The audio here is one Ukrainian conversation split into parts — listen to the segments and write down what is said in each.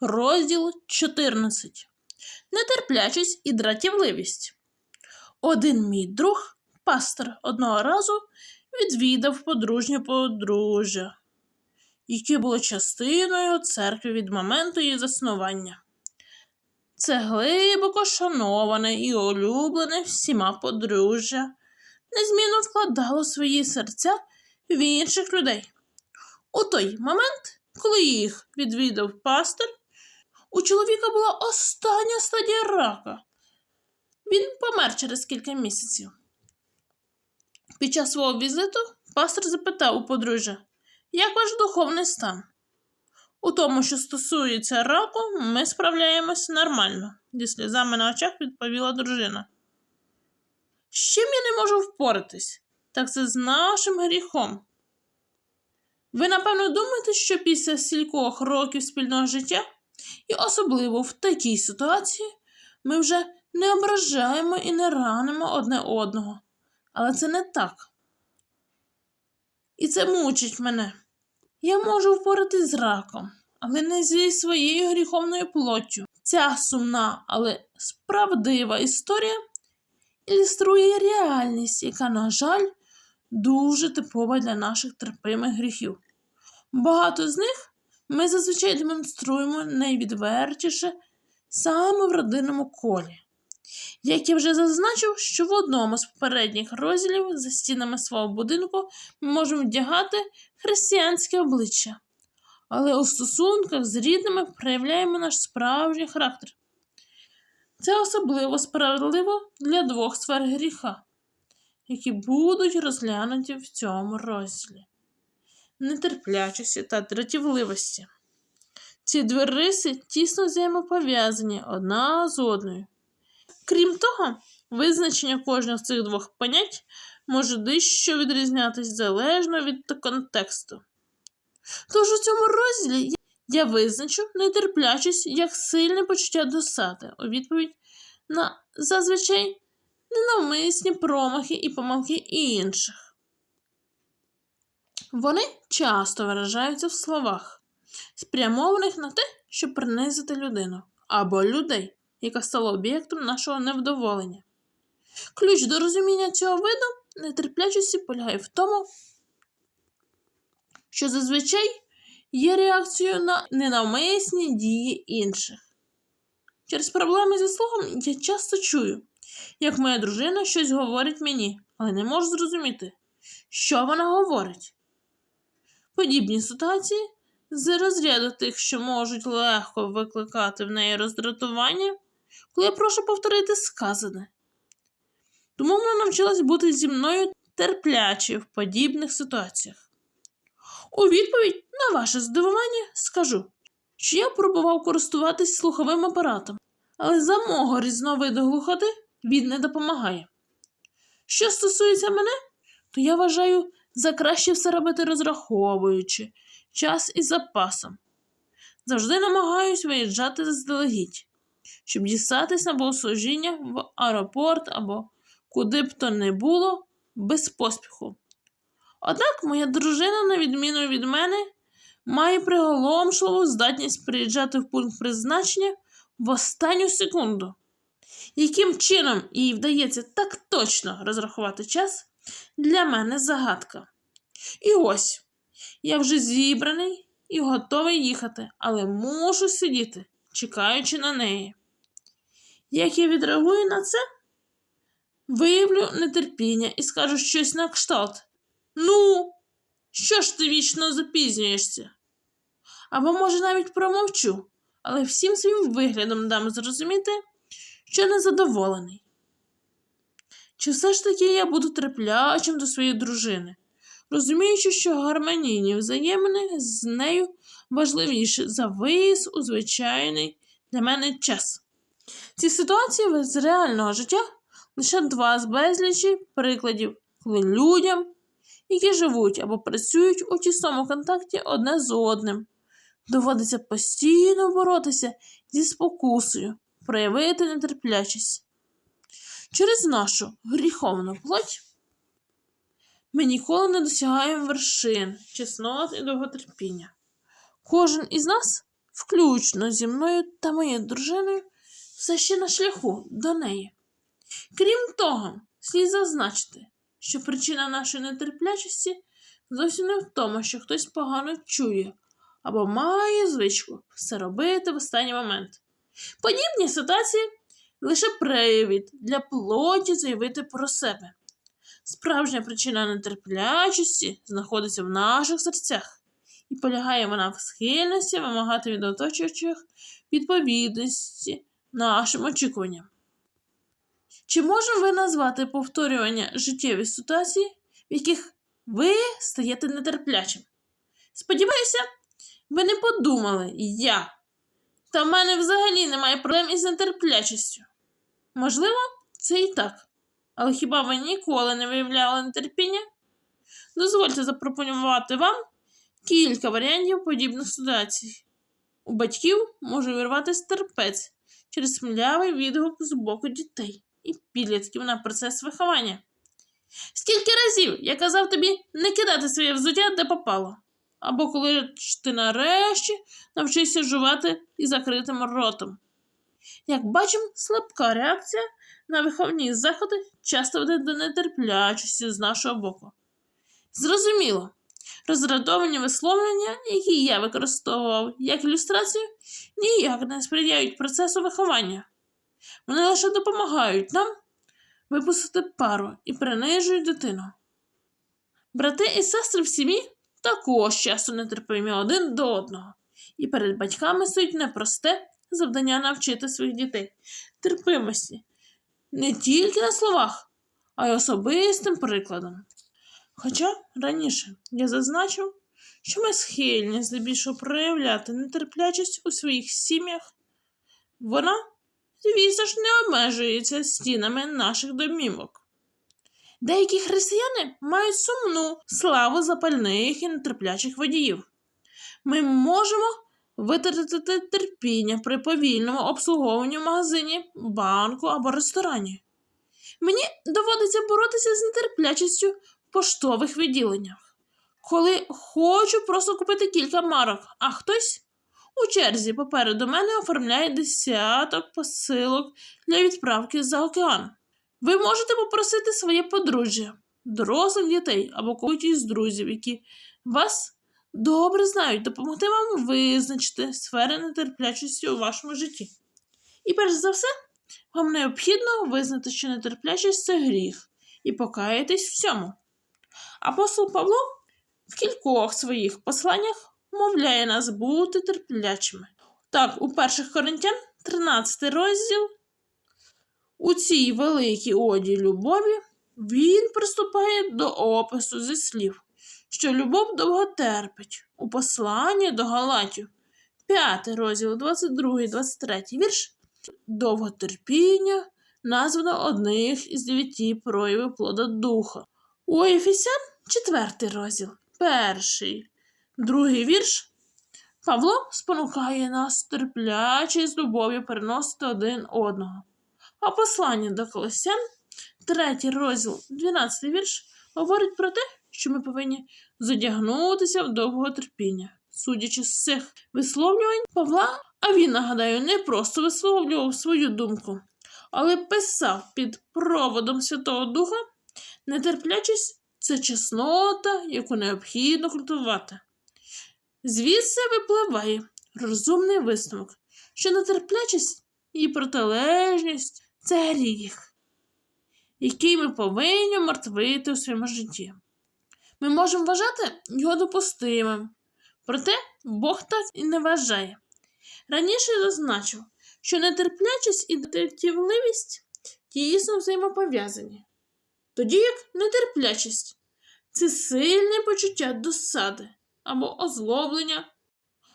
Розділ 14. Нетерплячість і дратівливість. Один мій друг, пастор, одного разу відвідав подружнє подружжя, яке було частиною церкви від моменту її заснування. Це глибоко шановане і улюблене всіма подружжя, незмінно вкладало свої серця в інших людей. У той момент, коли їх відвідав пастор, у чоловіка була остання стадія рака. Він помер через кілька місяців. Під час свого візиту пастор запитав у подружжя, як ваш духовний стан? У тому, що стосується раку, ми справляємось нормально, зі сльозами на очах відповіла дружина. З чим я не можу впоратись? Так це з нашим гріхом. Ви, напевно, думаєте, що після стількох років спільного життя, і особливо в такій ситуації, ми вже не ображаємо і не ранимо одне одного. Але це не так. І це мучить мене. Я можу впоратись з раком, але не зі своєю гріховною плоттю. Ця сумна, але справдива історія ілюструє реальність, яка, на жаль, дуже типова для наших терпимих гріхів. Багато з них ми зазвичай демонструємо найвідвертіше саме в родинному колі. Як я вже зазначив, що в одному з попередніх розділів за стінами свого будинку ми можемо вдягати християнське обличчя, але у стосунках з рідними проявляємо наш справжній характер. Це особливо справедливо для двох сфер гріха, які будуть розглянуті в цьому розділі нетерплячості та дратівливості. Ці дві риси тісно взаємопов'язані одна з одною. Крім того, визначення кожного з цих двох понять може дещо відрізнятися залежно від контексту. Тож у цьому розділі я визначу нетерплячість як сильне почуття досади у відповідь на зазвичай ненавмисні промахи і помилки інших. Вони часто виражаються в словах, спрямованих на те, щоб принизити людину або людей, яка стала об'єктом нашого невдоволення. Ключ до розуміння цього виду нетерплячості полягає в тому, що зазвичай є реакцією на ненавмисні дії інших. Через проблеми зі слухом я часто чую, як моя дружина щось говорить мені, але не можу зрозуміти, що вона говорить. Подібні ситуації з розряду тих, що можуть легко викликати в неї роздратування, коли я прошу повторити сказане. Тому вона навчилась бути зі мною терпляче в подібних ситуаціях. У відповідь на ваше здивування скажу, що я пробував користуватись слуховим апаратом, але за мого різновиду глухоти він не допомагає. Що стосується мене, то я вважаю за краще все робити розраховуючи час із запасом. Завжди намагаюсь виїжджати заздалегідь, щоб дістатись на богослужіння в аеропорт або куди б то не було без поспіху. Однак моя дружина, на відміну від мене, має приголомшливу здатність приїжджати в пункт призначення в останню секунду. Яким чином їй вдається так точно розрахувати час, для мене загадка. І ось я вже зібраний і готовий їхати, але мушу сидіти, чекаючи на неї. Як я відреагую на це, виявлю нетерпіння і скажу щось на кшталт. Ну, що ж ти вічно запізнюєшся? Або, може, навіть промовчу, але всім своїм виглядом дам зрозуміти, що незадоволений. Чи все ж таки я буду терплячим до своєї дружини, розуміючи, що гармонійні взаємини з нею важливіші за виїзд у звичайний для мене час. Ці ситуації з реального життя лише два з безлічі прикладів, коли людям, які живуть або працюють у тісному контакті одне з одним, доводиться постійно боротися зі спокусою, проявити нетерплячість. Через нашу гріховну плоть ми ніколи не досягаємо вершин, чеснот і довготерпіння. Кожен із нас включно зі мною та моєю дружиною, все ще на шляху до неї. Крім того, слід зазначити, що причина нашої нетерплячості зовсім не в тому, що хтось погано чує або має звичку все робити в останній момент. Подібні ситуації лише привід для плоті заявити про себе. Справжня причина нетерплячості знаходиться в наших серцях, і полягає вона в схильності вимагати від оточуючих відповідності нашим очікуванням. Чи можемо ви назвати повторювання життєві ситуації, в яких ви стаєте нетерплячим? Сподіваюся, ви не подумали я. Та в мене взагалі немає проблем із нетерплячістю. Можливо, це і так. Але хіба ви ніколи не виявляли нетерпіння? Дозвольте запропонувати вам кілька варіантів подібних ситуацій. У батьків може вирватися терпець через смілявий відгук з боку дітей і підлітків на процес виховання. Скільки разів я казав тобі не кидати своє взуття, де попало, або коли ти нарешті навчишся жувати із закритим ротом. Як бачимо, слабка реакція на виховні заходи часто веде до нетерплячості з нашого боку. Зрозуміло, розрадовані висловлення, які я використовував як ілюстрацію, ніяк не сприяють процесу виховання. Вони лише допомагають нам випустити пару і принижують дитину. Брати і сестри в сім'ї також часто нетерпимі один до одного, і перед батьками стоїть непросте завдання навчити своїх дітей терпимості не тільки на словах, а й особистим прикладом. Хоча раніше я зазначив, що ми схильні здебільшого проявляти нетерплячість у своїх сім'ях, вона, звісно ж, не обмежується стінами наших домівок. Деякі християни мають сумну славу запальних і нетерплячих водіїв. Ми можемо витратити терпіння при повільному обслуговуванні в магазині, банку або ресторані. Мені доводиться боротися з нетерплячістю в поштових відділеннях, коли хочу просто купити кілька марок, а хтось у черзі попереду мене оформляє десяток посилок для відправки за океан. Ви можете попросити своє подружжя, дорослих дітей або когось із друзів, які вас добре знають, допомогти вам визначити сфери нетерплячості у вашому житті. І перш за все, вам необхідно визнати, що нетерплячість це гріх, і покаятись в цьому. Апостол Павло в кількох своїх посланнях мовляє нас бути терплячими. Так, у перших Коринтян, 13 розділ, у цій великій оді любові він приступає до опису зі слів що любов довго терпить у посланні до Галатів. П'ятий розділ, 22, 23 вірш. Довготерпіння названо одних із дев'яти проявів плода духа. У Ефесян четвертий розділ, перший, другий вірш. Павло спонукає нас терпляче з любов'ю переносити один одного. А послання до Колосян, третій розділ, 12 вірш, говорить про те, що ми повинні задягнутися в довгого терпіння. Судячи з цих висловлювань Павла, а він, нагадаю, не просто висловлював свою думку, але писав під проводом Святого Духа нетерплячість це чеснота, яку необхідно культувати. Звідси випливає розумний висновок, що нетерплячість і протилежність це гріх, який ми повинні мертвити у своєму житті. Ми можемо вважати його допустимим, проте Бог так і не вважає. Раніше зазначив, що нетерплячість і дратівливість тісно взаємопов'язані, тоді як нетерплячість це сильне почуття досади або озлоблення.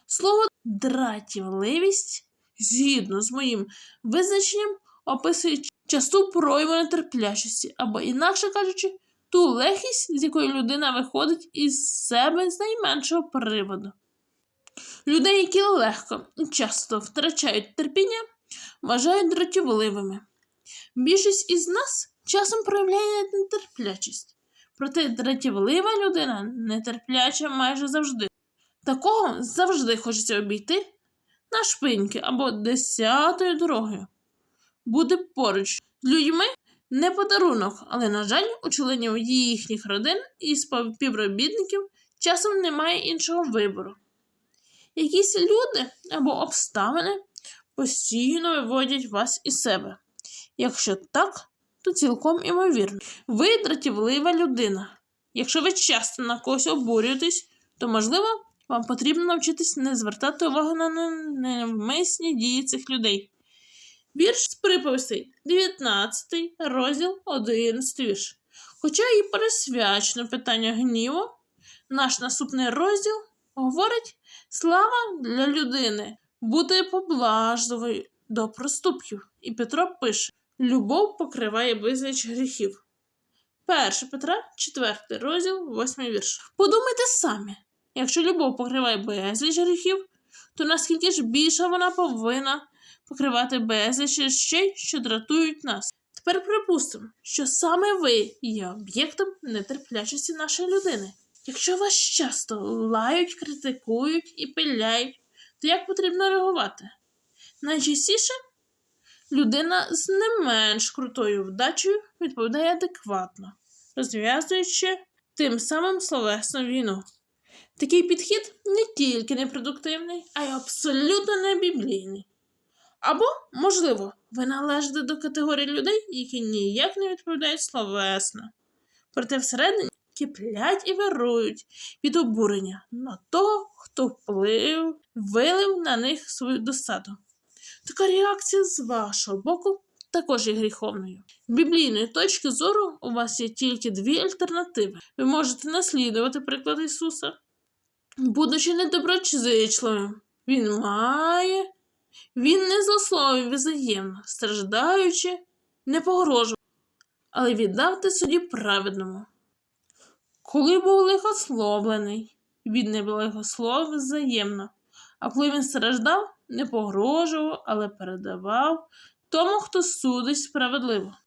Слово дратівливість, згідно з моїм визначенням, описує часту прояву нетерплячості, або, інакше кажучи, ту легкість, з якої людина виходить із себе з найменшого приводу. Людей, які легко і часто втрачають терпіння, вважають дратівливими. Більшість із нас часом проявляє нетерплячість, проте дратівлива людина нетерпляча майже завжди. Такого завжди хочеться обійти, на шпиньки або десятою дорогою. Бути поруч з людьми не подарунок, але, на жаль, у членів їхніх родин і співробітників часом немає іншого вибору. Якісь люди або обставини постійно виводять вас із себе. Якщо так, то цілком імовірно. Ви дратівлива людина. Якщо ви часто на когось обурюєтесь, то можливо вам потрібно навчитись не звертати увагу на невмисні дії цих людей. Вірш з приповістей 19 розділ 11 вірш. Хоча і присвячено питання гніву, наш наступний розділ говорить слава для людини, бути поблажливою до проступків. І Петро пише: Любов покриває безліч гріхів. 1 Петра, 4 розділ, 8 вірш. Подумайте самі, якщо любов покриває безліч гріхів, то наскільки ж більше вона повинна покривати безліч речей, що дратують нас. Тепер припустимо, що саме ви є об'єктом нетерплячості нашої людини. Якщо вас часто лають, критикують і пиляють, то як потрібно реагувати? Найчастіше людина з не менш крутою вдачею відповідає адекватно, розв'язуючи тим самим словесну війну. Такий підхід не тільки непродуктивний, а й абсолютно не біблійний. Або, можливо, ви належите до категорії людей, які ніяк не відповідають словесно, проте всередині киплять і вирують від обурення на того, хто вплив, вилив на них свою досаду. Така реакція з вашого боку також є гріховною. З біблійної точки зору у вас є тільки дві альтернативи. Ви можете наслідувати приклад Ісуса, будучи недоброзичливим. Він має, він не злословив взаємно, страждаючи, не погрожував, але віддав ти суді праведному. Коли був лихословлений, він не лихословив взаємно, а коли він страждав, не погрожував, але передавав тому, хто судить справедливо.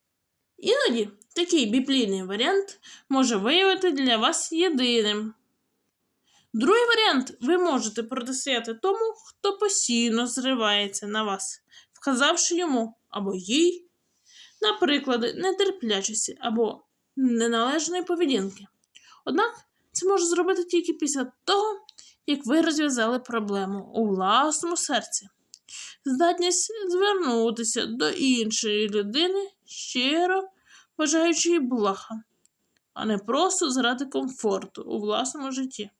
Іноді такий біблійний варіант може виявити для вас єдиним. Другий варіант ви можете протистояти тому, хто постійно зривається на вас, вказавши йому або їй на приклади нетерплячості або неналежної поведінки. Однак це може зробити тільки після того, як ви розв'язали проблему у власному серці. Здатність звернутися до іншої людини щиро бажаючи їй блага, а не просто заради комфорту у власному житті.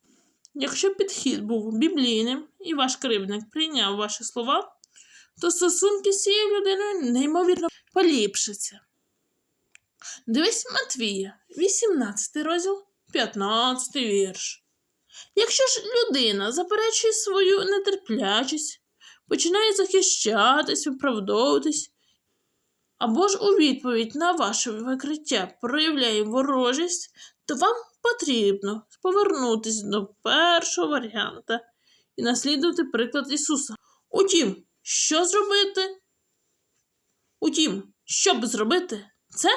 Якщо підхід був біблійним і ваш кривдник прийняв ваші слова, то стосунки з цією людиною неймовірно поліпшаться. Дивись Матвія, 18 розділ, 15 вірш. Якщо ж людина заперечує свою нетерплячість, починає захищатись, виправдовуватись, або ж у відповідь на ваше викриття проявляє ворожість, то вам потрібно повернутися до першого варіанта і наслідувати приклад Ісуса. Утім, що зробити? Утім, щоб зробити це,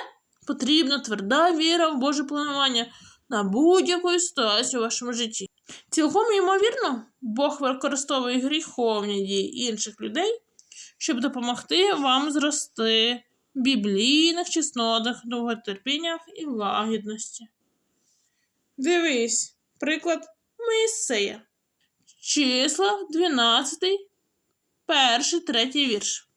потрібна тверда віра в Боже планування на будь-яку ситуацію у вашому житті. Цілком ймовірно, Бог використовує гріховні дії інших людей, щоб допомогти вам зрости в біблійних чеснотах, довготерпіннях і лагідності. Дивись, приклад Моїсея. Числа 12, перший, третій вірш.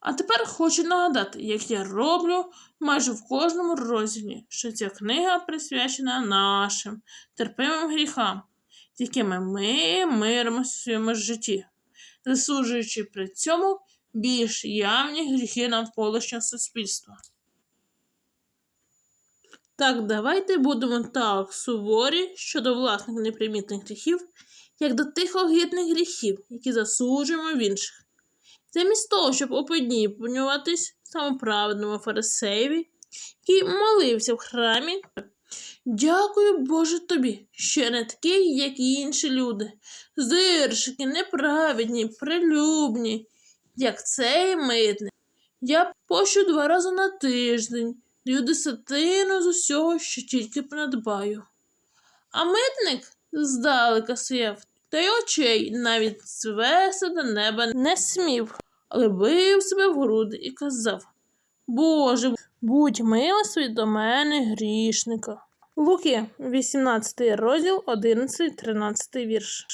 А тепер хочу нагадати, як я роблю майже в кожному розділі, що ця книга присвячена нашим терпимим гріхам, якими ми миримося в своєму житті, засуджуючи при цьому більш явні гріхи навколишнього суспільства. Так, давайте будемо так суворі щодо власних непримітних гріхів, як до тих огидних гріхів, які засуджуємо в інших. Замість того, щоб оподібнюватись самоправедному фарисеєві, який молився в храмі. Дякую Боже тобі, що не такий, як і інші люди, зиршики, неправедні, прилюбні, як цей митник. Я пощу два рази на тиждень, даю десятину з усього, що тільки понадбаю. А митник здалека стояв та й очей навіть звести до неба не смів, але бив себе в груди і казав Боже, будь милостивий до мене грішника. Луки, 18 розділ, 11-13 вірш.